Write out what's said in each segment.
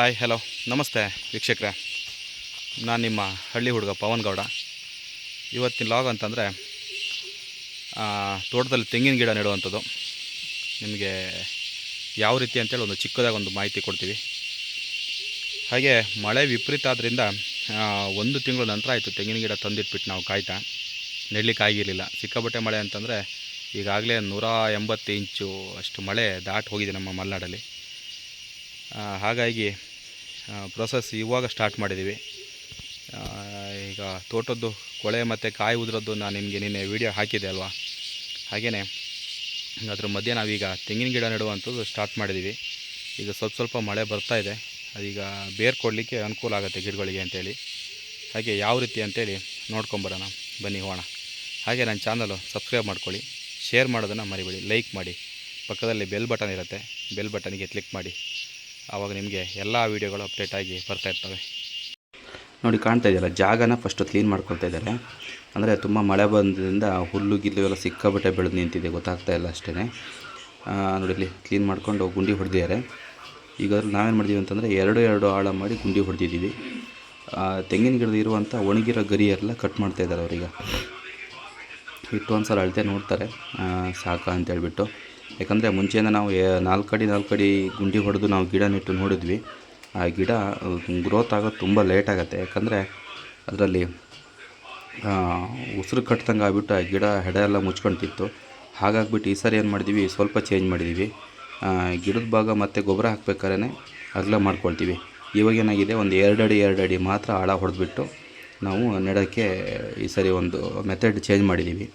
Hi, hello. ನಮಸ್ತೆ, ವೀಕ್ಷಕರೇ. ನಾನು ನಿಮ್ಮ ಹಳ್ಳಿ ಹುಡುಗ ಪವನ್ ಗೌಡ. ಇವತ್ತಿನ ಲಾಗ್ ಅಂತಂದರೆ ತೋಟದಲ್ಲಿ ತೆಂಗಿನ ಗಿಡ ನೆಡುವಂಥದ್ದು. ನಿಮಗೆ ಯಾವ ರೀತಿ ಅಂತೇಳಿ ಒಂದು ಚಿಕ್ಕದಾಗಿ ಒಂದು ಮಾಹಿತಿ ಕೊಡ್ತೀವಿ. ಹಾಗೆ ಮಳೆ ವಿಪರೀತ ಆದ್ದರಿಂದ ಒಂದು ತಿಂಗಳ ನಂತರ ಆಯಿತು ತೆಂಗಿನ ಗಿಡ ತಂದಿಟ್ಬಿಟ್ಟು ನಾವು ಕಾಯ್ತಾ. ನೆಡ್ಲಿಕ್ಕೆ ಆಗಿರಲಿಲ್ಲ. ಸಿಕ್ಕಾಪಟ್ಟೆ ಮಳೆ ಅಂತಂದರೆ, ಈಗಾಗಲೇ ನೂರ ಎಂಬತ್ತು ಇಂಚು ಅಷ್ಟು ಮಳೆ ದಾಟಿ ಹೋಗಿದೆ ನಮ್ಮ ಮಲೆನಾಡಲ್ಲಿ. ಹಾಗಾಗಿ ಪ್ರೊಸೆಸ್ ಇವಾಗ ಸ್ಟಾರ್ಟ್ ಮಾಡಿದ್ದೀವಿ. ಈಗ ತೋಟದ್ದು ಕೊಳೆ ಮತ್ತು ಕಾಯಿ ಉದ್ರದ್ದು ನಾನು ನಿಮಗೆ ನಿನ್ನೆ ವೀಡಿಯೋ ಹಾಕಿದ್ದೆ ಅಲ್ವಾ? ಹಾಗೆಯೇ ಅದ್ರ ಮಧ್ಯೆ ನಾವೀಗ ತೆಂಗಿನ ಗಿಡ ನೆಡುವಂಥದ್ದು ಸ್ಟಾರ್ಟ್ ಮಾಡಿದ್ದೀವಿ. ಈಗ ಸ್ವಲ್ಪ ಸ್ವಲ್ಪ ಮಳೆ ಬರ್ತಾ ಇದೆ. ಅದೀಗ ಬೇರು ಕೊಡಲಿಕ್ಕೆ ಅನುಕೂಲ ಆಗುತ್ತೆ ಗಿಡಗಳಿಗೆ ಅಂತೇಳಿ. ಹಾಗೆ ಯಾವ ರೀತಿ ಅಂತೇಳಿ ನೋಡ್ಕೊಂಬರೋಣ. ಬನ್ನಿ ಹೋಗೋಣ. ಹಾಗೆ ನನ್ನ ಚಾನಲು ಸಬ್ಸ್ಕ್ರೈಬ್ ಮಾಡ್ಕೊಳ್ಳಿ. ಶೇರ್ ಮಾಡೋದನ್ನು ಮರಿಬೇಡಿ. ಲೈಕ್ ಮಾಡಿ. ಪಕ್ಕದಲ್ಲಿ ಬೆಲ್ ಬಟನ್ ಇರುತ್ತೆ. ಬೆಲ್ ಬಟನ್ಗೆ ಕ್ಲಿಕ್ ಮಾಡಿ. ಆವಾಗ ನಿಮಗೆ ಎಲ್ಲ ವೀಡಿಯೋಗಳು ಅಪ್ಡೇಟ್ ಆಗಿ ಬರ್ತಾ ಇರ್ತವೆ. ನೋಡಿ, ಕಾಣ್ತಾ ಇದೆಯಲ್ಲ, ಜಾಗನ ಫಸ್ಟು ಕ್ಲೀನ್ ಮಾಡ್ಕೊಳ್ತಾ ಇದ್ದಾರೆ. ಅಂದರೆ ತುಂಬ ಮಳೆ ಬಂದ್ರಿಂದ ಹುಲ್ಲು, ಗಿಲ್ಲು ಎಲ್ಲ ಸಿಕ್ಕಾಬಟ್ಟೆ ಬೆಳೆದು ನಿಂತಿದೆ, ಗೊತ್ತಾಗ್ತಾ ಇಲ್ಲ ಅಷ್ಟೇ ನೋಡಿ ಇಲ್ಲಿ ಕ್ಲೀನ್ ಮಾಡ್ಕೊಂಡು ಗುಂಡಿ ಹೊಡೆದಿದ್ದಾರೆ. ಈಗ ನಾವೇನು ಮಾಡಿದ್ದೀವಿ ಅಂತಂದರೆ ಎರಡು ಎರಡು ಆಳ ಮಾಡಿ ಗುಂಡಿ ಹೊಡೆದಿದ್ದೀವಿ. ತೆಂಗಿನ ಗಿಡದ ಇರುವಂಥ ಒಣಗಿರೋ ಗರಿ ಎಲ್ಲ ಕಟ್ ಮಾಡ್ತಾ ಇದ್ದಾರೆ ಅವ್ರೀಗ. ಇಟ್ಟು ಒಂದು ಸಲ ಅಳತೆ ನೋಡ್ತಾರೆ. ಸಾಕಾ ಅಂತೇಳ್ಬಿಟ್ಟು ಯಾಕಂದರೆ ಮುಂಚೆಯಿಂದ ನಾವು ನಾಲ್ಕಡಿ ನಾಲ್ಕು ಅಡಿ ನಾಲ್ಕು ಅಡಿ ಗುಂಡಿ ಹೊಡೆದು ನಾವು ಗಿಡ ನೆಟ್ಟು ನೋಡಿದ್ವಿ. ಆ ಗಿಡ ಗ್ರೋತ್ ಆಗೋದು ತುಂಬ ಲೇಟ್ ಆಗುತ್ತೆ. ಯಾಕಂದರೆ ಅದರಲ್ಲಿ ಉಸಿರು ಕಟ್ಟಿದಂಗೆ ಆಗ್ಬಿಟ್ಟು ಆ ಗಿಡ ಹೆಡ ಎಲ್ಲ ಮುಚ್ಕೊಳ್ತಿತ್ತು ಹಾಗಾಗ್ಬಿಟ್ಟು ಈ ಸಾರಿ ಏನು ಮಾಡಿದ್ದೀವಿ ಸ್ವಲ್ಪ ಚೇಂಜ್ ಮಾಡಿದ್ದೀವಿ ಗಿಡದ ಭಾಗ ಮತ್ತು ಗೊಬ್ಬರ ಹಾಕ್ಬೇಕಾದ್ರೆ ಅಗಲ ಮಾಡ್ಕೊಳ್ತೀವಿ. ಇವಾಗ ಏನಾಗಿದೆ? ಒಂದು ಎರಡು ಅಡಿ ಎರಡು ಅಡಿ ಮಾತ್ರ ಆಳ ಹೊಡೆದ್ಬಿಟ್ಟು ನಾವು ನೆಡೋಕ್ಕೆ ಈ ಸರಿ ಒಂದು ಮೆಥಡ್ ಚೇಂಜ್ ಮಾಡಿದ್ದೀವಿ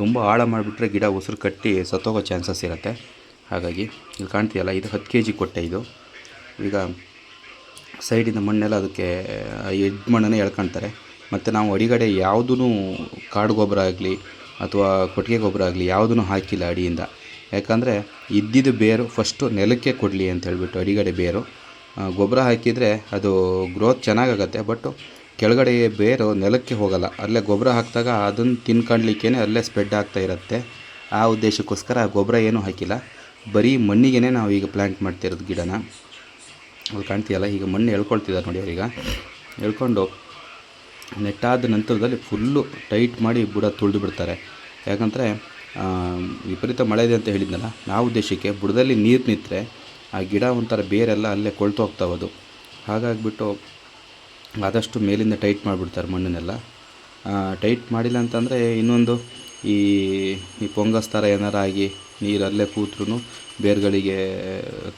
ತುಂಬ ಆಳ ಮಾಡಿಬಿಟ್ರೆ ಗಿಡ ಉಸಿರು ಕಟ್ಟಿ ಸತ್ತೋಗೋ ಚಾನ್ಸಸ್ ಇರುತ್ತೆ. ಹಾಗಾಗಿ ಇಲ್ಲಿ ಕಾಣ್ತೀಯಲ್ಲ, ಇದು ಹತ್ತು ಕೆ ಜಿ ಕೊಟ್ಟೆ ಇದು. ಈಗ ಸೈಡಿಂದ ಮಣ್ಣೆಲ್ಲ ಅದಕ್ಕೆ ಎಡ್ ಮಣ್ಣನ್ನು ಎಳ್ಕೊಳ್ತಾರೆ ಮತ್ತು ನಾವು ಅಡಿಗಡೆ ಯಾವುದೂ ಕಾಡು ಗೊಬ್ಬರ ಆಗಲಿ ಅಥವಾ ಕೊಟ್ಟಿಗೆ ಗೊಬ್ಬರ ಆಗಲಿ ಯಾವುದೂ ಹಾಕಿಲ್ಲ ಅಡಿಯಿಂದ. ಯಾಕಂದರೆ ಇದ್ದಿದ್ದು ಬೇರು ಫಸ್ಟು ನೆಲಕ್ಕೆ ಕೊಡಲಿ ಅಂತ ಹೇಳಿಬಿಟ್ಟು ಅಡಿಗಡೆ ಬೇರು. ಗೊಬ್ಬರ ಹಾಕಿದರೆ ಅದು ಗ್ರೋತ್ ಚೆನ್ನಾಗಾಗತ್ತೆ, ಬಟ್ಟು ಕೆಳಗಡೆ ಬೇರು ನೆಲಕ್ಕೆ ಹೋಗಲ್ಲ. ಅಲ್ಲೇ ಗೊಬ್ಬರ ಹಾಕಿದಾಗ ಅದನ್ನು ತಿನ್ಕೊಂಡ್ಲಿಕ್ಕೇ ಅಲ್ಲೇ ಸ್ಪ್ರೆಡ್ ಆಗ್ತಾ ಇರುತ್ತೆ. ಆ ಉದ್ದೇಶಕ್ಕೋಸ್ಕರ ಗೊಬ್ಬರ ಏನೂ ಹಾಕಿಲ್ಲ. ಬರೀ ಮಣ್ಣಿಗೆ ನಾವು ಈಗ ಪ್ಲ್ಯಾಂಟ್ ಮಾಡ್ತಿರೋದು ಗಿಡನ. ಅಲ್ಲಿ ಕಾಣ್ತೀಯಲ್ಲ, ಈಗ ಮಣ್ಣು ಎಳ್ಕೊಳ್ತಿದ್ದಾರೆ ನೋಡಿ ಅವ್ರೀಗ. ಎಳ್ಕೊಂಡು ನೆಟ್ಟಾದ ನಂತರದಲ್ಲಿ ಫುಲ್ಲು ಟೈಟ್ ಮಾಡಿ ಬುಡ ತುಳಿದು ಬಿಡ್ತಾರೆ. ಯಾಕಂದರೆ ವಿಪರೀತ ಮಳೆ ಇದೆ ಅಂತ ಹೇಳಿದ್ನಲ್ಲ ನಾವು ಉದ್ದೇಶಕ್ಕೆ ಬುಡದಲ್ಲಿ ನೀರು ನಿಂತರೆ ಆ ಗಿಡ ಒಂಥರ ಬೇರೆಲ್ಲ ಅಲ್ಲೇ ಕೊಳ್ತು ಹೋಗ್ತಾವದು ಹಾಗಾಗಿಬಿಟ್ಟು ಆದಷ್ಟು ಮೇಲಿಂದ ಟೈಟ್ ಮಾಡಿಬಿಡ್ತಾರೆ ಮಣ್ಣನ್ನೆಲ್ಲ. ಟೈಟ್ ಮಾಡಿಲ್ಲ ಅಂತಂದರೆ ಇನ್ನೊಂದು ಈ ಈ ಪೊಂಗಸ್ ಥರ ಏನಾರು ಆಗಿ ನೀರಲ್ಲೇ ಕೂತ್ರೂ ಬೇರುಗಳಿಗೆ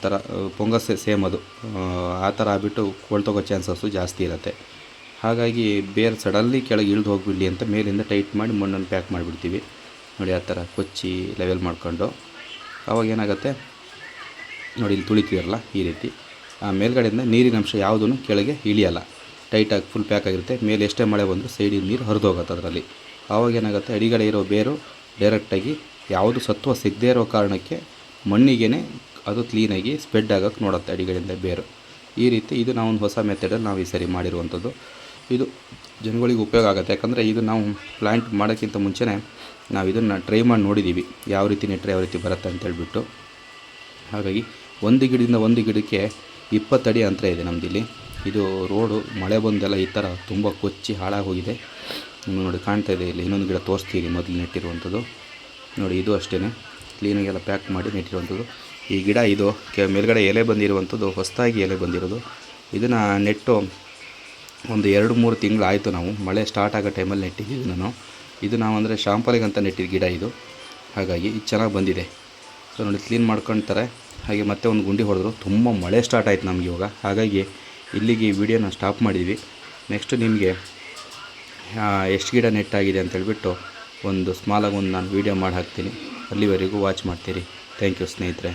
ಥರ ಪೊಂಗಸ್ ಸೇಮ್ ಅದು. ಆ, ಥರ ಆಗಿಬಿಟ್ಟು ಕೊಳ್ತೋಗೋ ಚಾನ್ಸಸ್ಸು ಜಾಸ್ತಿ ಇರುತ್ತೆ. ಹಾಗಾಗಿ ಬೇರೆ ಸಡನ್ಲಿ ಕೆಳಗೆ ಇಳಿದು ಹೋಗಿಬಿಡಲಿ ಅಂತ ಮೇಲಿಂದ ಟೈಟ್ ಮಾಡಿ ಮಣ್ಣನ್ನು ಪ್ಯಾಕ್ ಮಾಡಿಬಿಡ್ತೀವಿ. ನೋಡಿ ಆ ಥರ ಕೊಚ್ಚಿ ಲೆವೆಲ್ ಮಾಡ್ಕೊಂಡು. ಅವಾಗ ಏನಾಗುತ್ತೆ? ನೋಡಿ ಇಲ್ಲಿ ತುಳಿತೀರಲ್ಲ ಈ ರೀತಿ. ಆ ಮೇಲ್ಗಡೆಯಿಂದ ನೀರಿನ ಅಂಶ ಯಾವುದೂ ಕೆಳಗೆ ಇಳಿಯಲ್ಲ. ಟೈಟಾಗಿ ಫುಲ್ ಪ್ಯಾಕ್ ಆಗಿರುತ್ತೆ. ಮೇಲೆ ಎಷ್ಟೇ ಮಳೆ ಬಂದರೂ ಸೈಡಿಗೆ ನೀರು ಹರಿದು ಹೋಗುತ್ತೆ ಅದರಲ್ಲಿ. ಆವಾಗ ಏನಾಗುತ್ತೆ? ಅಡಿಗಡೆ ಇರೋ ಬೇರು ಡೈರೆಕ್ಟಾಗಿ ಯಾವುದು ಸತ್ವ ಸಿಗದೇ ಇರೋ ಕಾರಣಕ್ಕೆ ಮಣ್ಣಿಗೆ ಅದು ಕ್ಲೀನಾಗಿ ಸ್ಪ್ರೆಡ್ ಆಗೋಕ್ಕೆ ನೋಡುತ್ತೆ ಅಡಿಗಡೆಯಿಂದ ಬೇರು. ಈ ರೀತಿ ಇದು ನಾವು ಒಂದು ಹೊಸ ಮೆಥಡಲ್ಲಿ ನಾವು ಈ ಸರಿ ಮಾಡಿರುವಂಥದ್ದು. ಇದು ಜನಗಳಿಗೆ ಉಪಯೋಗ ಆಗುತ್ತೆ. ಯಾಕಂದರೆ ಇದು ನಾವು ಪ್ಲ್ಯಾಂಟ್ ಮಾಡೋಕ್ಕಿಂತ ಮುಂಚೆನೇ ನಾವು ಇದನ್ನು ಟ್ರೈ ಮಾಡಿ ನೋಡಿದ್ದೀವಿ ಯಾವ ರೀತಿ ನೆಟ್ಟರೆ ಯಾವ ರೀತಿ ಬರುತ್ತೆ ಅಂತ ಹೇಳ್ಬಿಟ್ಟು. ಹಾಗಾಗಿ ಒಂದು ಗಿಡದಿಂದ ಒಂದು ಗಿಡಕ್ಕೆ ಇಪ್ಪತ್ತಡಿ ಅಂತರ ಇದೆ ನಮ್ಮದಿಲ್ಲಿ ಇದು ರೋಡು, ಮಳೆ ಬಂದೆಲ್ಲ ಈ ಥರ ತುಂಬ ಕೊಚ್ಚಿ ಹಾಳಾಗಿ ಹೋಗಿದೆ ನೋಡಿ ಕಾಣ್ತಾ ಇದೆ, ಇಲ್ಲಿ ಇನ್ನೊಂದು ಗಿಡ ತೋರಿಸ್ತೀವಿ ಮೊದಲು ನೆಟ್ಟಿರುವಂಥದ್ದು. ನೋಡಿ ಇದು ಅಷ್ಟೇ ಕ್ಲೀನಾಗೆಲ್ಲ ಪ್ಯಾಕ್ ಮಾಡಿ ನೆಟ್ಟಿರುವಂಥದ್ದು. ಈ ಗಿಡ ಇದು ಮೇಲ್ಗಡೆ ಎಲೆ ಬಂದಿರುವಂಥದ್ದು, ಹೊಸದಾಗಿ ಎಲೆ ಬಂದಿರೋದು. ಇದನ್ನು ನೆಟ್ಟು ಒಂದು ಎರಡು ಮೂರು ತಿಂಗಳು ಆಯಿತು ನಾವು. ಮಳೆ ಸ್ಟಾರ್ಟ್ ಆಗೋ ಟೈಮಲ್ಲಿ ನೆಟ್ಟಿದ್ದೀವಿ ನಾನು ಇದು ನಾವು ಅಂದರೆ ಶಾಂಪಲಿಗಂತ ನೆಟ್ಟಿದ್ದ ಗಿಡ ಇದು. ಹಾಗಾಗಿ ಇದು ಚೆನ್ನಾಗಿ ಬಂದಿದೆ. ಸೊ ನೋಡಿ ಕ್ಲೀನ್ ಮಾಡ್ಕೊಳ್ತಾರೆ ಹಾಗೆ ಮತ್ತೆ ಒಂದು ಗುಂಡಿ ಹೊಡೆದ್ರು. ತುಂಬ ಮಳೆ ಸ್ಟಾರ್ಟ್ ಆಯ್ತು ನಮಗೆ ಇವಾಗ. ಹಾಗಾಗಿ ಇಲ್ಲಿಗೆ ಈ ವಿಡಿಯೋನ ಸ್ಟಾಪ್ ಮಾಡಿದ್ವಿ. ನೆಕ್ಸ್ಟ್ ನಿಮಗೆ ಎಷ್ಟು ಗಿಡ ನೆಟ್ಟಾಗಿದೆ ಅಂತ ಹೇಳ್ಬಿಟ್ಟು ಒಂದು ಸ್ಮಾಲಾಗಿ ಒಂದು ನಾನು ವೀಡಿಯೋ ಮಾಡಿ ಹಾಕ್ತೀನಿ ಅಲ್ಲಿವರೆಗೂ ವಾಚ್ ಮಾಡ್ತೀರಿ. ಥ್ಯಾಂಕ್ ಯು ಸ್ನೇಹಿತರೆ.